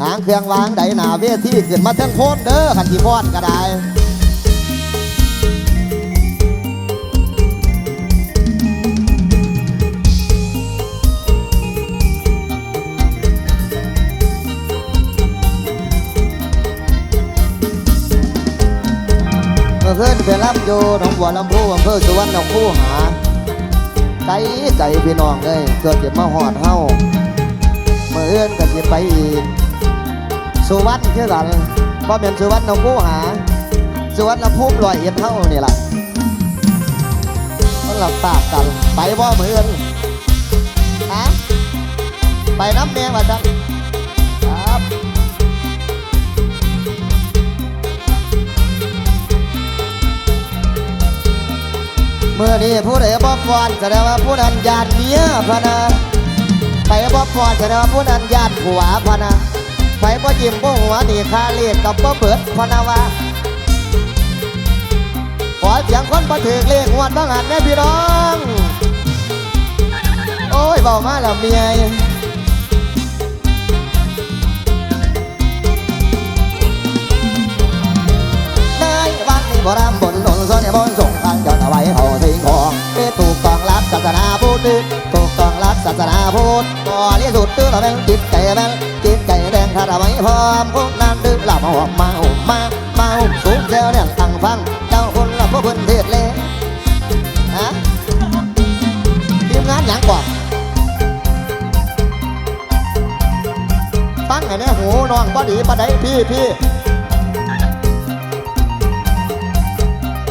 หางเครื่องวางใดหนาเวทีขึ้นมาเทั้งโคนเด้อขันที่พอดก็ได้เมื่อคืนไปรับอยู่หนองบัวลำพูอำเภอสุวรรณคูหาไกลไก่พี่น้องเลยเกิดเก็บมาหอดเฮาเมื่อเอื้อนก็สิไปอีก สุวรรณคือกันเพราะเป็นสุวรรณคูหา สุวรรณภูมิลอยเอ็ดเฮานี่ล่ะมันหลับตากกันไปบ่เหมือเอื้อนฮะไปน้ำแดงมาจังครับเมื่อนี้ผู้ใดบ่ฟอนแสดงว่าผู้นั้นญาติเมียพะนะไปบ่ฟอนแสดงว่าผู้นั้นญาติผัวพะนะ ไปบ่ยิ้มบ่หัวนี่คาเลียกับบ่เบิดพนะว่าขอเสียงคนบ่ถือเลขงวดบ้างหันแน่พี่น้อง โอ้ยเบามาแล้วเมียในวันนี้โบราณบนหลนซ้อนในบนส่งทางยอดเอาไว้เขาสิงของที่ถูกต้องรับศาสนาพุทธถูกต้องรับศาสนาพุทธบริสุทธิ์ตื้อเราแม่งจิตใจแม่งจิตใจแดง ถ้าเราไม่พร้อมพวกนั้นดื้อหลับมาหอมมาหุมมามาหุมสูงเซลเนี่ยตั้งฟัง เจ้าคนละพวกเพิ่นเทศเลยฮะทีมงานหยังก่อนตั้งไงเนี่ยหูน้องบ่ดีปะไดพี่พี่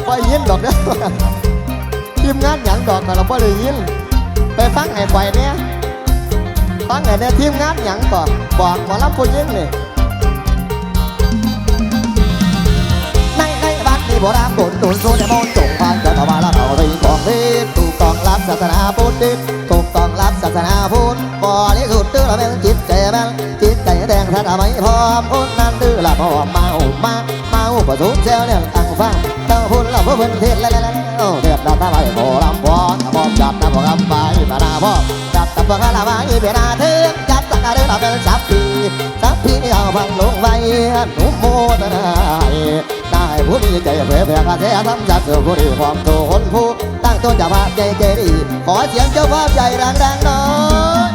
ไปยินดอกเด้อทีมงานหยังดอกแต่เราไม่ได้ยิน ไปฟังไอ้ไฟเนี่ย ฟังไอ้เนี่ยทีมงานหยังก่อบอกหมอลำผู้ยิงนี่ในในบ้านนี่โบราณโดนโดนโซนในมนจงพานจะทว่าละเขาไปของเพชรถูกต้องรับศาสนาพุทธถูกต้องรับศาสนาพุทธบริสุทธิ์ตื้อเราเป็นจิตใจแม่นจิตใจแดงถ้าทำไม่พร้อมคนนั้นดื้อละพอมมามาเมาอุปสุขเซลเนี่ยตั้งฟังเจ้าพุ่นเราเพื่อเพิ่นเทศแล้วแล้วเดือดร้อนตาไปโผล่ลำบอนพร้อมจับตาพร้อมไปมาหน้าพ่อจั บตาพร้อมลาไปเป็นอาเทศจับตาเดินเราเป็นสับปีสับปีเอาพังลงไปหนุ่มโมตนาได้ผู้มีใจเผยแผ่กระแสทำจัดสือผู้ดีความโตคนผู้ตั้งต้นจะพาใจเจดีขอเสียงเจ้าภาพใหญ่ดังๆหน่อย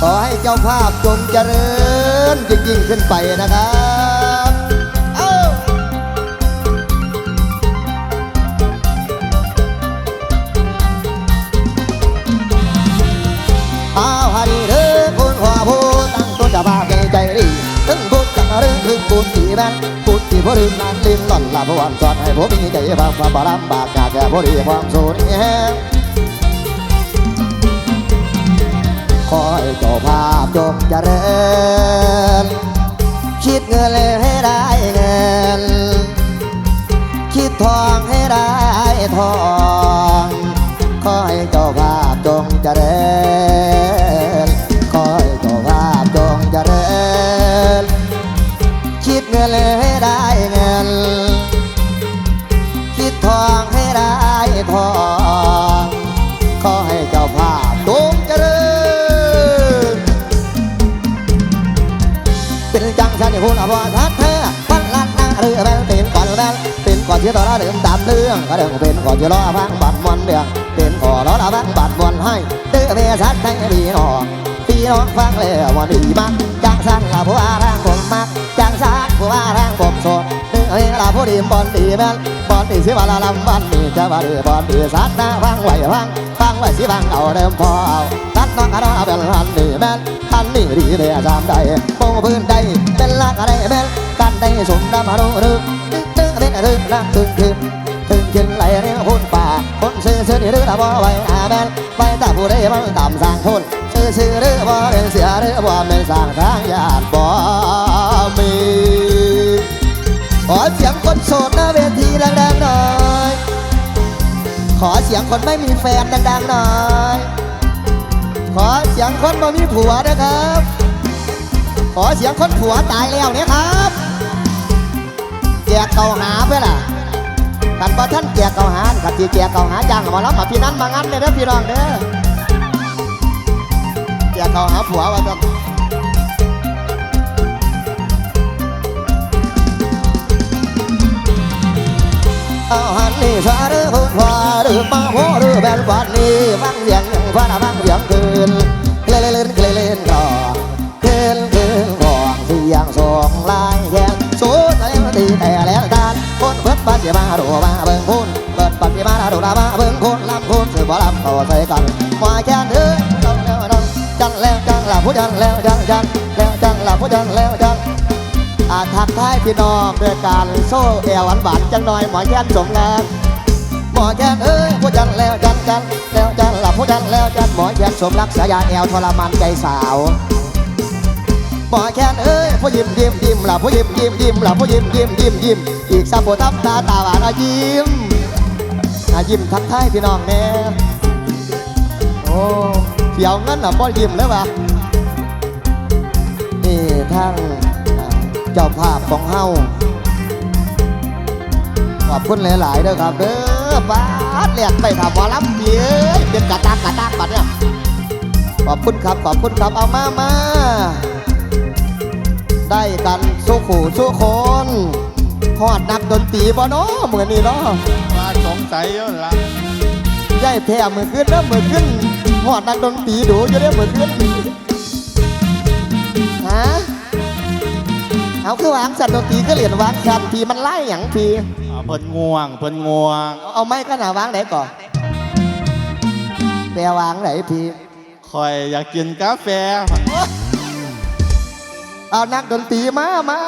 ขอให้เจ้าภาพจงเจริญยิ่งๆขึ้นไปนะครับ แม่นพูดที่พอดีนานลิ้นหล่อนลาพวันสอนให้ผมมีใจฟังความบารำบากกาแก่พอดีความสูญแห้งคอยเจ้าภาพจงเจริญ คิดเงินให้ได้เงิน คิดทอง จังสันที่พูดเอว่าทัดเธอปันลันนาเรือแบลเป็นก่อนแบลเป็นก่อนเชื่อต่อระเดิมตามเรื่องก็เดิมเป็นก่อนที่รอฟังบัดมวนเดืองเป็นก่อนรอละพังบัดมวนให้เตื้อเมียชัดให้ดีหนองพี่น้องฟังแล้ววันดีมากจังสันละผู้ว่าทางผมมากจังสั่งผู้ว่าทางผมโสดเตื้อเมียละผู้ดีบอลดีแบล บอลดีสิว่าละลำบันนี่จะว่าดีบอลดีสัดหน้าฟังไหวฟังฟังไหวสิฟังเอาเดิมพอเอาตัดน้องกราเป็นหันดีแม่นหันนี่ดีเมียจำได้ป้พื้นใดเป็นลักอะไรแม่นกันได้สมดำมาดูรึตึ๊กเป็นรึกลักตึ้งขึ้นถึงกินไหลเรียกคนป่าคนซื้อซื้อนี่รือละบ่ไหวอาแมนไปตาผู้ใดมันต่ำสร้างคนซื้อซื้อรือบ่เป็นเสียรือบ่เป็นสร้างทางญาติบ่มี ขอเสียงคนโสดหน้าเวทีดังๆหน่อย ขอเสียงคนไม่มีแฟนดังๆหน่อย ขอเสียงคนบ่มีผัวนะครับ ขอเสียงคนผัวตายแล้วเนี่ยครับแจกเก่าหาเพื่อล่ะกันบ่ท่านแจกเก่าหาขันที่แจกเก่าหาจ้างมาแล้วมาพี่นั้นมางั้นเลยเด้อพี่น้องเด้อแจกเก่าหาผัวว่าต้อง หันนี่สาหรือพุ่นวาหรือมาโหหรือแบนวันนี้ฟังเสียงยังฟ้าฟังเสียงคืนเคลเล่นเคลเล่นกรองเคลคืนกรองเสียงสองลายแขนสูดอะไรมาตีแต่แล้วการคนเบิดปัจจิมาดูมาเบิ่งคุณเบิดปัจจิมาดูมาเบิ่งคุณลำคุณสืบบ่ลำต่อใส่กันมาแค่เด้อต้องแล้วต้องจังแล้วจังหลับผู้จังแล้วจังจังแล้วจังหลับผู้จังแล้วจัง อาทักทายพี่น้องด้วยการโซ่แอวหวานหวานจังหน่อยหมอแค้นสมงานหมอแค้นเอ้ยผู้จันแล้วจันจันแล้วจันหลับผู้จันแล้วจันหมอแค้นสมรักษายาแอวทรมานใจสาวหมอแค้นเอ้ยผู้ยิ้มยิ้มยิ้มหลับผู้ยิ้มยิ้มยิ้มหลับผู้ยิ้มยิ้มยิ้มยิ้มอีกสามโบทับตาตาหวานอายิ้มอายิ้มทักทายพี่น้องแน่โอ้เสียวเงินอะบ่ยิ้มเลยวะนี่ทั้ง เจ้าภาพของเฮาขอบคุณหลายๆเด้อครับเด้อป้าดเรียกไปทำหมอลำเบี้ยเป็นกระตักกระตักบัดเนี่ยขอบคุณครับขอบคุณครับเอามามาได้กันสู้ขู่สู้คนฮอดนักดนตรีบ่เนาะเหมือนนี่เนาะมาสงสัยเยอะละย่ายแพ้มือขึ้นเด้อมือขึ้นฮอดนักดนตรีดูอยู่เด้อมือขึ้น เอาคือวางสัตว์ดนตรีก็เหรียญวางสัตว์ทีมันไล่หยังทีเอาเพิ่นง่วงเพิ่นง่วงเอาเอาไม้ก็หนาวางไหนก่อนแปลวางไหนทีคอยอยากกินกาแฟเอานักดนตรีมามา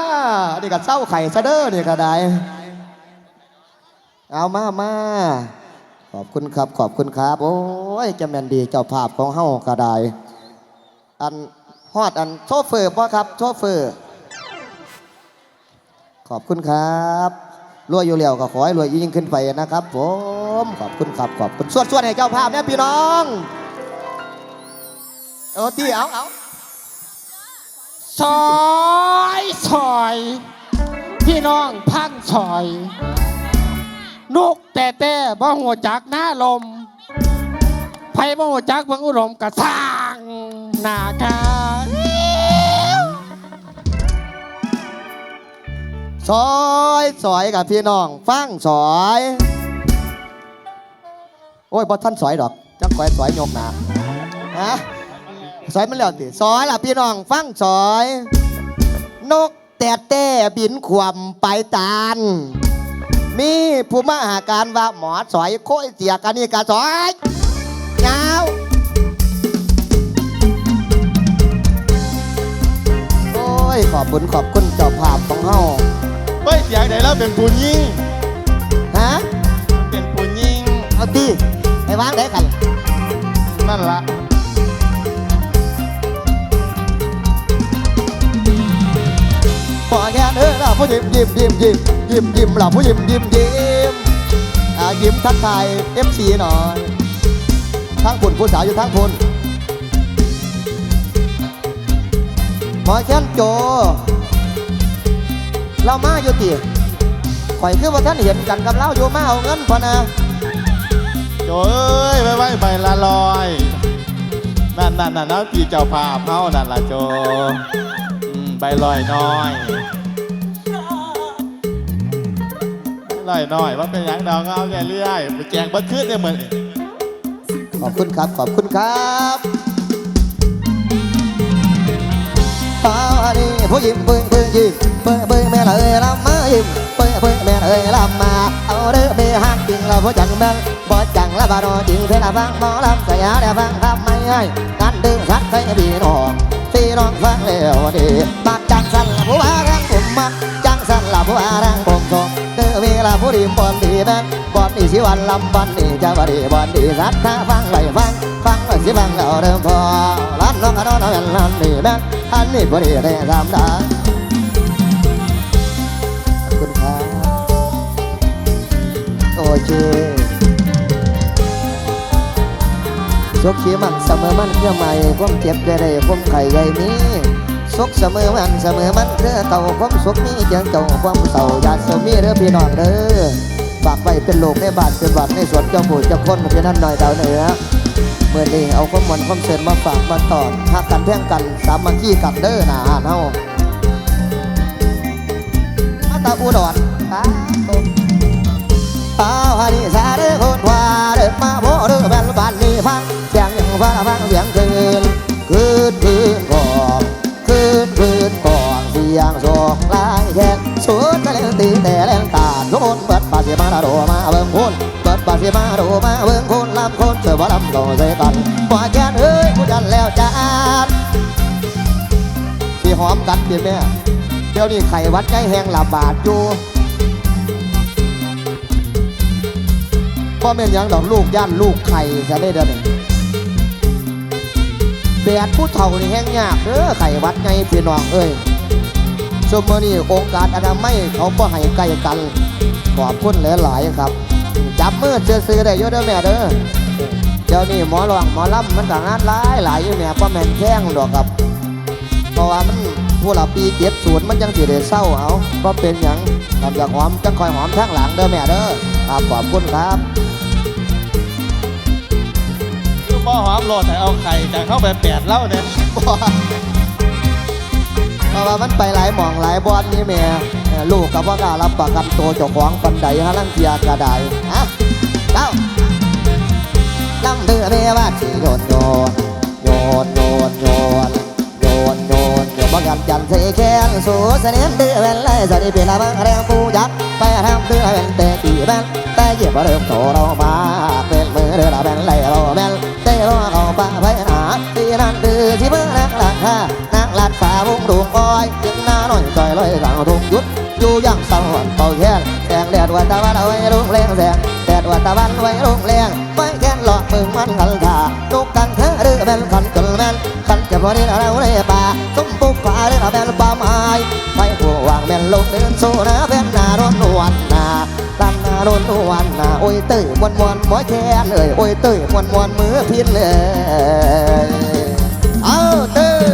นี่ก็เศร้าไข่ซะเด้อนี่ก็ได้เอามามาขอบคุณครับ ขอบคุณครับ โอ้ยจะแมนดีเจ้าภาพของเฮาก็ได้อันฮอดอันโชเฟอร์ป่ะครับโชเฟอร์ ขอบคุณครับรวยอยู่แล้วก็ขอให้รวยยิ่งขึ้นไปนะครับ ผมขอบคุณครับขอบคุณสวดสวดให้เจ้าภาพเนี่ยพี่น้องเออที่เอาเอาซอยซอย พี่น้องพังซอยนุกแต่แต่บ่หัวจักหน้าลมไผบ่หัวจักบิ่งอุดมกระสร้างหน้าคา ซอยซอยกับพี่น้อง ฟังซอย โอ้ยบอท่านซอยดอกจังคอยซอยยกหนาฮะซอยมันแล้วติซอยล่ะพี่น้อง ฟังซอย นกแต่แต่บินขวมไปตาลมีผู้มาหาการว่าหมอสอยโค้ยเสียกันนี่กะสอยยาวโอ้ยขอบคุณขอบคุณเจ้าภาพของเฮา เฮ้ยเสียงไหนแล้วเป็นผู้ยิงฮะเป็นผู้ยิงเอาตีไปวางได้กันนั่นละพอแค่เด้อเราผู้ยิ้มยิ้มยิ้มยิ้มยิ้มยิ้มเราผู้ยิ้มยิ้มยิ้มอ่ายิ้มทักทายเอฟซีหน่อยทั้งพุ่นผู้สาวอยู่ทั้งพุ่นหมอแค้นโจ เรามาอยู่ตีข่อยคือว่าท่านเห็นกันกับเราอยู่มาเอาเงินพอนะโจเอ้ยไว้ไว้ใบละลอยนั่นนั่นนั่นนั่นพี่เจ้าภาพเขานั่นล่ะโจอืมใบลอยน้อยใบลอยน้อยว่าเป็นหยังดอกเอาเรื่อยๆไปแจงเบัดขึ้นเนี่ยเหมือน ขอบคุณครับ ขอบคุณครับ ผู้ยิ้มเบิ่งเบิ่งยิ้มเบิ่งเบิ่งแม่เลยลำมายิ้มเบิ่งเบิ่งแม่เลยลำมาเอาเด้อเม่ฮักจริงเราบ่จังแม่นบ่จังละบาดอจริงเพื่อละฟังหมอลำสยาได้ฟังครับไม่ให้กันดื้อสักใครพี่น้องพี่น้องฟังแล้วดีมักจังสันละผู้ว่ารังผมมักจังสันละผู้ว่ารังผมชมเด้อเวลาผู้ดีบอนดีแม่นบอนดีสิวันลำบอนดีจะบ่ดีบอนดีสัตถ้าฟังไว้ฟังฟังไว้สิฟังเอาเริ่มพอร้านน้องกระโดดเอาแม่นร้านนี่แม่น อันนี้บ่ดีได้ทำด้ขอบคุณครับโอเคสุขขีมันเสมอมันเพื่อใหม่ความเจ็บได้ได้ความไข่ใหญ่นี้สุขเสมอมันเสมอมันเพื่อเก่าความสุขนี้เจียงเจ้าความเศร้าอยาเสมีเด้อพี่น้องเด้อฝากไว้เป็นโลกในบาทเป็นวัดในสวนเจ้าผู้เจ้าคนเพียงนั้นหน่อยดาวเหนือ เมื่อนี้เอาข้อมูลความเสริญมาฝากมาตอนหากกันแท่งกันสามัคคีกันเด้อหนาเฮามาตาอุดรป้าป้าฮันิสาเด้อคนวาเด้อมาโบเด้อแบนบ้านนี้ฟังเสียงยังฟ้าฟังเสียงคืนคืนคืนก่อนคืนคืนก่อนเสียงสศกลายแยกสุดแต่เล่นตีแต่เล่นตาโดนเปิดปาเสียมาโดมาเบิ่งคนเปิดปาเสียมาโดมาเบิ่งคนลำคนเสือบ่ลำก็เส กันเดี๋ยวแม่เดี๋ยวนี้ไข่วัดใจแห้งระบาดอยู่พ่อแม่ยังดอกลูกย่านลูกไข่จะได้เดินแบดผู้เฒ่านี่แห้งยากเด้อไข่วัดไงพี่น้องเอ้ยสมมนี้องค์การอนามัยเขาก็ให้ใกล้กันขอบคุณหลายๆครับ จับมือซื้อๆได้เยอะเด้อแม่เด้อเดี๋ยวนี้หมอรองหมอลำมันต่างงานหลายหลายอยู่แม่พ่อแม่แข้งดอกครับเพราะว่ามัน ผู้หลับปีเก็บสวนมันยังสิเดเศร้าเอาก็เป็นอย่างทำอย่างหอมจังคอยหอมทั้งหลังเด้อแม่เด้อครับขอบคุณครับคือพ่อหอมโหลดแต่เอาไข่แต่เข้าไปแปดเล่าเนี่ยเพราะว่ามันไปหลายหมองหลายบอนนี่แม่ลูกกับว่ากลารับประกันตัวเจ้าของปันใดฮะลังเกียกระดายฮะเล่าลำเดือแม่ว่าที่โยนโยนโยนโยนโยน บังกันจันทร์เสแค้นสู่เสนียนเดือแว่นไล่สวัสดีเป็นอาบังแรงกูยักษ์ไปทำเดือแว่นแต่กี่แว่นแต่เยียบเริ่มโตเรามาเป็นมือเดือละแว่นไล่เราแว่นเตะเราเข้าป่าไปหาที่นั่นคือที่เมื่อนักหลักค่านักหลัดฝ่าวงดูงอ้อยจึงหน้าหน่อยจอยลอยกลางทุ่งยุดอยู่ยังสวรรค์เป่าแค้นแสงแดดวันตะวันเอาไว้รุ่งแรงแสงแดดวันตะวันไว้รุ่งแรงไม่แค้นหลอกมึงมันกันท่าลูกกันเธอหรือแม่นขันจนแม่นขันจะพอดีเราในป่าสม ปุกฟ้าหรือแม่นปาไม้ไปหัววางแม่นลงเดินสู้นะแม่นนาร้อนวันนาลันนาร้อนวันนาโอ้ยเต้ยมวนมวนหมอแค้นเอ้ยโอ้ยเต้ยมวนมวนมือพินเลยเอาเต้ย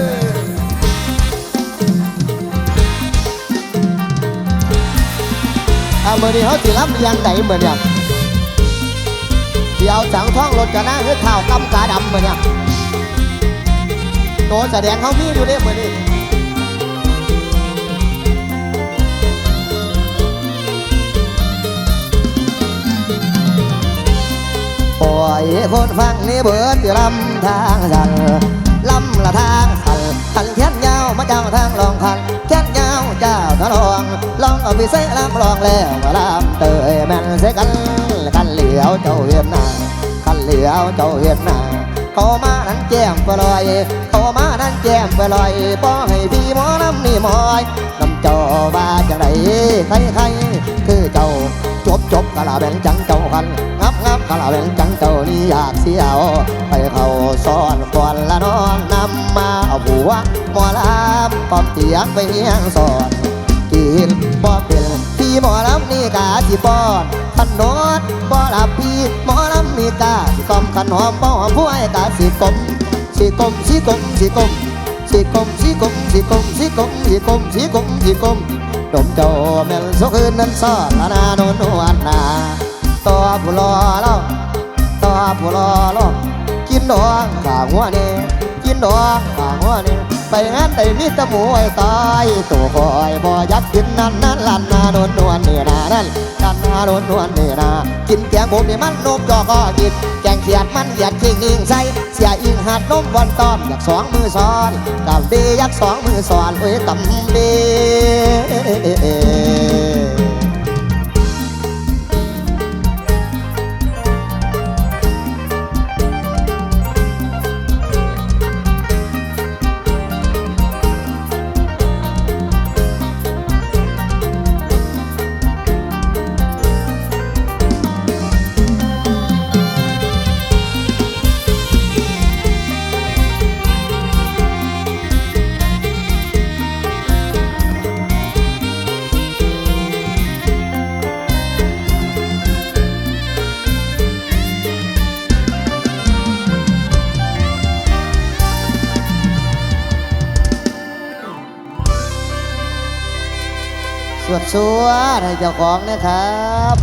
เอามือนี้เขาสิรับเรียงไหนมือเนี่ยเดี๋ยวสังท่องรถกระน้าคือข่าวกำกาดำมือเนี่ยโตแสดงเขามีอยู่เนี่ยมือนี้ คนฟังนี่เบิดอยู่ลำทางสันลำละทางสันขันแขนยาวมาเจ้าทางลองขันแขนยาวเจ้าทะลองลองเอาไปใส่ลำลองแล้วมาลำเตยแม่นเสกันกันเหลียวเจ้าเวียนนากันเหลียวเจ้าเวียนนาเขามานั้นแจ่มไปลอยเขามานั้นแจ่มไปลอยป้อให้พี่หมอลำนี่หมอยน้ำเจ้าว่าจังไรใครใครคือเจ้าจบจบกะลาแบ่งจังเจ้าคัน งับงับกะลาแบ่งจังเจ้านี่อยากเสียว ไปเขาซ่อนก่อนละนอนนำมาเอาหัวหมอลำปอมเตียงไปเฮียงสอนกินบ่เป็นพี่หมอลำนี่กาสิป้อนขนดบ่หลับพี่หมอลำนี่กาสิกลมขันหอมบ่หอมผู้ให้กาสิกลมสิกลมสิกลมสิกลมสิกลมสิกลมสิกลมสิกลมสิกลมสิกลมสิกลมดมเจ้าแม่นสคืนนั้นซ่อนนาโนนวันนา ตัวผู้รอเล่าตัวผู้รอเล่ากินดองขางหัวเนี่กินดองขางหัวเนี่ไปงานได้มีตะหมูไอ้ตายตัวคอยบ่ยักกินนั่นนั่นลันนาโดนนวลเนี่ยนานั่นลันนาโดนนวลเนี่ยนากินแกงผมนี่มันนมจอก็กินแกงเขียดมันเหยียดขิงอิงใส่เสียอิงหัดนมบอลตอมอยากสองมือซ้อนตำดีอยากสองมือซ้อนเอ้ยตำดี สวดสวให้เจ้าของนะครับ